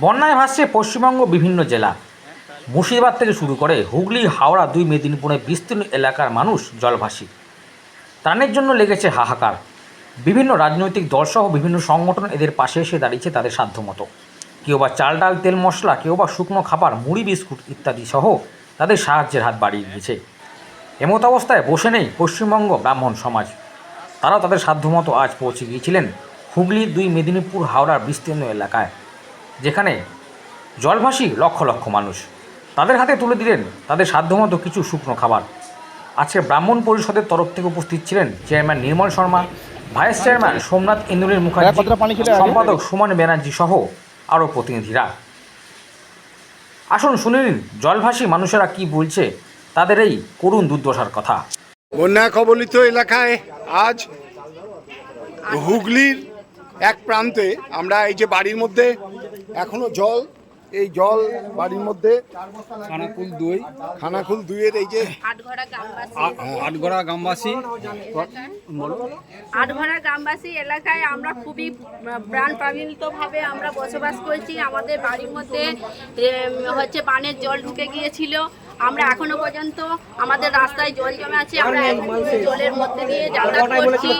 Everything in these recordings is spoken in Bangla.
বন্যায় ভাসছে পশ্চিমবঙ্গ বিভিন্ন জেলা। মুর্শিদাবাদ থেকে শুরু করে হুগলি, হাওড়া দুই মেদিনীপুরের বিস্তীর্ণ এলাকার মানুষ জলভাসী। ত্রাণের জন্য লেগেছে হাহাকার। বিভিন্ন রাজনৈতিক দলসহ বিভিন্ন সংগঠন এদের পাশে এসে দাঁড়িয়েছে তাদের সাধ্যমতো। কেউ বা চাল ডাল, তেল মশলা, কেউ বা শুকনো খাবার, মুড়ি, বিস্কুট ইত্যাদি সহ তাদের সাহায্যের হাত বাড়িয়ে দিয়েছে। এমত অবস্থায় বসে নেই পশ্চিমবঙ্গ ব্রাহ্মণ সমাজ। তারাও তাদের সাধ্যমতো আজ পৌঁছে গিয়েছিলেন হুগলির দুই মেদিনীপুর, হাওড়ার বিস্তীর্ণ এলাকায়। যেখানে জলভাসী লক্ষ লক্ষ মানুষ। তাদের হাতে তুলে দিলেন তাদের সাধ্যমতো কিছু শুকনো খাবার। আজকে ব্রাহ্মণ পরিষদের তরফ থেকে উপস্থিত ছিলেন chairman Nirmal Sharma vice chairman Somnath ইন্দুরের Mukherjee? সম্পাদক সুমন ব্যানার্জি সহ আরও প্রতিনিধিরা। আসুন শুনে নিন জলভাসী মানুষেরা কি বলছে তাদের এই করুণ দুর্দশার কথা। বন্যা কবলিত এলাকায় আজ হুগলির এক প্রান্তে আমরা এই যে বাড়ির মধ্যে এখনও জল এই জল বাড়ির মধ্যে খানাকুল দুই। খানাকুল দুইয়ের এই যে আটঘরা গ্রামবাসী। আটগড়া গ্রামবাসী। এলাকায় আমরা খুবই প্রাণ ভাবে আমরা বসবাস করছি। আমাদের বাড়ির মধ্যে হচ্ছে পানের জল ঢুকে গিয়েছিল। আমরা এখনও পর্যন্ত আমাদের রাস্তায় জল জমে আছে আমরা জলের মধ্যে দিয়ে যাতায়াত করছি।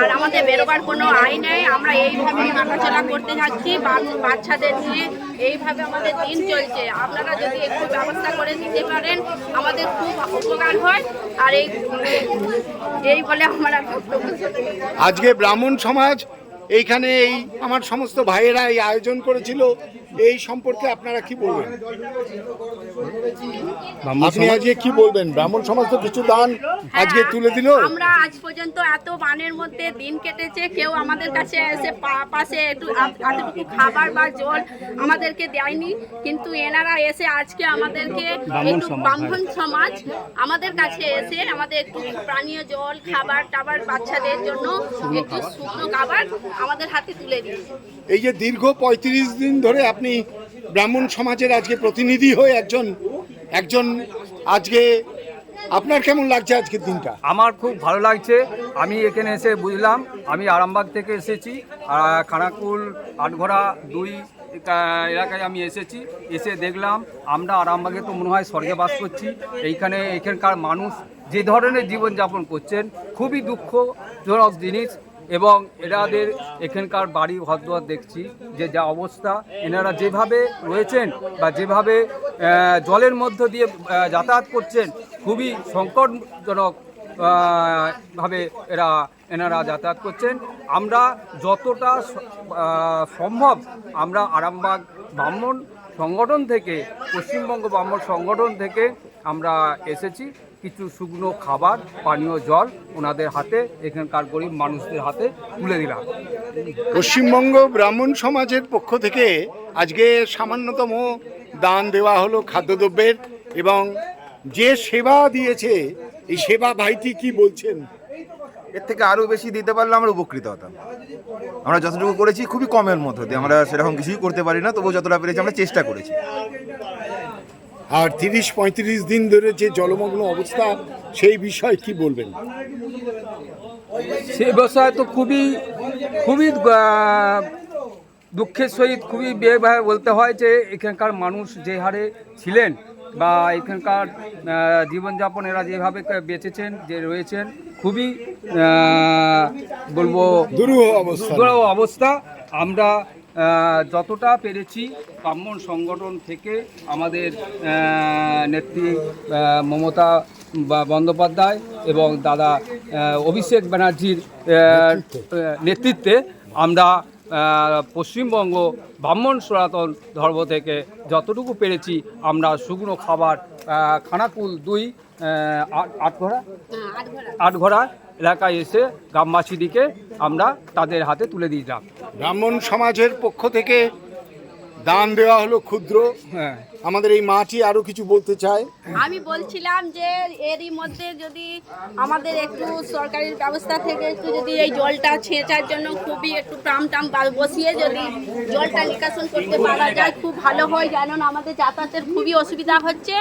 আর আমাদের বেরোবার কোনো আয় নেই আমরা এইভাবেই হাঁটাচলা করতে যাচ্ছি বাচ্চাদের নিয়ে এইভাবে আমাদের দিন চলছে। আপনারা যদি একটু ব্যবস্থা করে দিতে পারেন আমাদের খুব উপকার হয়। আর এই এই বলে আমরা। আজকে ব্রাহ্মণ সমাজ এইখানে এই আমার সমস্ত ভাইয়েরা এই আয়োজন করেছিল। এই সম্পর্কে আপনারা কি বলবেন? আপনি আজকে কি বলবেন? ব্রাহ্মণ সমাজ তো কিছু দান আজকে তুলে দিল। আমরা আজ পর্যন্ত এত বানের মধ্যে দিন কেটেছে কেউ আমাদের কাছে এসে পাশে একটু এতটুকু খাবার বা জল আমাদেরকে দেয়নি কিন্তু এনারা এসে আজকে আমাদেরকে একটু ব্রাহ্মণ সমাজ আমাদের কাছে এসে আমাদের একটু পানীয় জল খাবার টাবার বাচ্চাদের জন্য একটু শুকনো খাবার আমাদের হাতে তুলে দিয়েছে। এই যে দীর্ঘ পঁয়ত্রিশ দিন ধরে আপনি ব্রাহ্মণ সমাজের আজকে প্রতিনিধি হয়ে একজন একজন আজকে, আপনার কেমন লাগছে আজকের দিনটা? আমার খুব ভালো লাগছে। আমি এখানে এসে বুঝলাম, আমি আরামবাগ থেকে এসেছি খানাকুল আটঘরা দুই এলাকায় আমি এসেছি। এসে দেখলাম, আমরা আরামবাগে তো মনে হয় স্বর্গে বাস করছি। এইখানে এখানকার মানুষ যে ধরনের জীবনযাপন করছেন, খুবই দুঃখজনক জিনিস। এবং এনাদের এখানকার বাড়ি ঘরদুয়ার দেখছি, যে যা অবস্থা, এনারা যেভাবে রয়েছেন বা যেভাবে জলের মধ্য দিয়ে যাতায়াত করছেন, খুবই সংকটজনক ভাবে এরা, এনারা যাতায়াত করছেন। আমরা যতটা সম্ভব আমরা আরামবাগ ব্রাহ্মণ সংগঠন থেকে, পশ্চিমবঙ্গ ব্রাহ্মণ সংগঠন থেকে আমরা এসেছি। কিছু শুকনো খাবার পানীয় জল ওনাদের হাতে এখানকার গরিব মানুষদের হাতে তুলে দিলাম। পশ্চিমবঙ্গ ব্রাহ্মণ সমাজের পক্ষ থেকে আজকে সামান্যতম দান দেওয়া হলো খাদ্যদ্রব্যের এবং যে সেবা দিয়েছে এই সেবা ভাইটি কি বলছেন? এর থেকে আরও বেশি দিতে পারলে আমরা উপকৃত হতাম। আমরা যতটুকু করেছি খুবই কমের মধ্যে দিয়ে আমরা সেরকম কিছুই করতে পারি না তবু যতটা পেরেছি আমরা চেষ্টা করেছি। আর তিরিশ পঁয়ত্রিশ দিন ধরে যে জলমগ্ন অবস্থা সেই বিষয়ে কি বলবেন? সে ব্যবসায় তো খুবই খুবই দুঃখের সহিত খুবই বেভাবে বলতে হয় যে এখানকার মানুষ যে হারে ছিলেন বা এখানকার জীবনযাপন এরা যেভাবে বেঁচেছেন যে রয়েছেন খুবই বলব দুরূহ অবস্থা। অবস্থা। আমরা যতটা পেরেছি ব্রাহ্মণ সংগঠন থেকে আমাদের নেত্রী মমতা বন্দ্যোপাধ্যায় এবং দাদা অভিষেক ব্যানার্জির নেতৃত্বে আমরা পশ্চিমবঙ্গ ব্রাহ্মণ সনাতন ধর্ম থেকে যতটুকু পেরেছি আমরা শুকনো খাবার খানাকুল দুই আটঘরা হ্যাঁ, আটঘরা আটঘরা এলাকায় এসে গ্রামবাসীদিকে আমরা তাদের হাতে তুলে দিলাম। ব্রাহ্মণ সমাজের পক্ষ থেকে দান দেওয়া হলো ক্ষুদ্র। হ্যাঁ। আমাদের এই মাটি আরও কিছু বলতে চায় আমি বলছিলাম যে এরই মধ্যে যদি আমাদের একটু সরকারি ব্যবস্থা থেকে একটু যদি এই জলটা ছেঁচার জন্য খুবই একটু টাম টাম বসিয়ে যদি জলটা নিকাশন করতে পারা যায় খুব ভালো হয়। যেন আমাদের যাতায়াতের খুবই অসুবিধা হচ্ছে।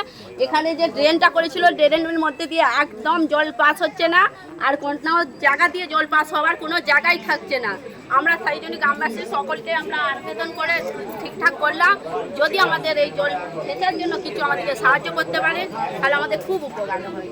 এখানে যে ড্রেনটা করেছিল ড্রেনের মধ্যে দিয়ে একদম জল পাস হচ্ছে না। আর কোনো জায়গা দিয়ে জল পাস হওয়ার কোনো জায়গাই থাকছে না। আমরা সেই জন্য গ্রামবাসী সকলকে আমরা আবেদন করে ঠিকঠাক করলাম। যদি আমাদের এই জল সেচের জন্য কিছু আমাদেরকে সাহায্য করতে পারে তাহলে আমাদের খুব উপকার হয়